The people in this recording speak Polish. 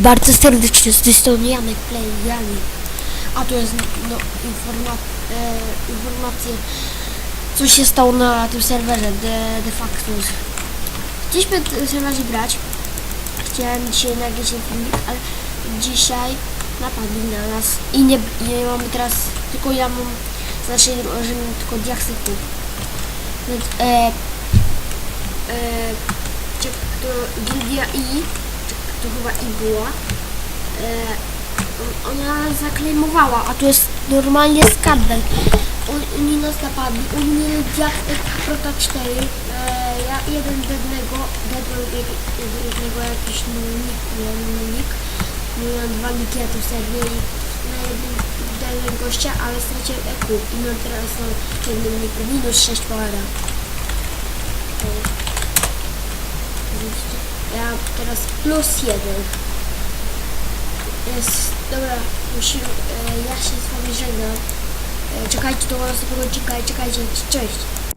bardzo serdecznie z tej strony Janek Play Jani. A tu jest no, informa e, co się stało na tym serwerze de, de facto. Chcieliśmy tym serwerze grać. Chciałem dzisiaj nagrać ten filmik, ale dzisiaj napadli na nas i nie, nie mamy teraz, tylko ja mam z naszej drużyny tylko diaksyków. Więc e, e, Gildia I, to chyba I była, e, ona zaklejmowała, a tu jest normalnie skandal. On- Oni nas napadli, oni mieli jak Prota 4, e, ja jeden do jednego jakiś nick, nie nick, miałem dwa niki na tym serwie i na jednym gościa, ale straciłem EQ i mam teraz na jednym niku minus 6 powera. O. Widzicie? Ja teraz plus jeden. Jest, dobra, musimy, e, ja się z wami żegnam. E, czekajcie do następnego odcinka i czekajcie, cześć.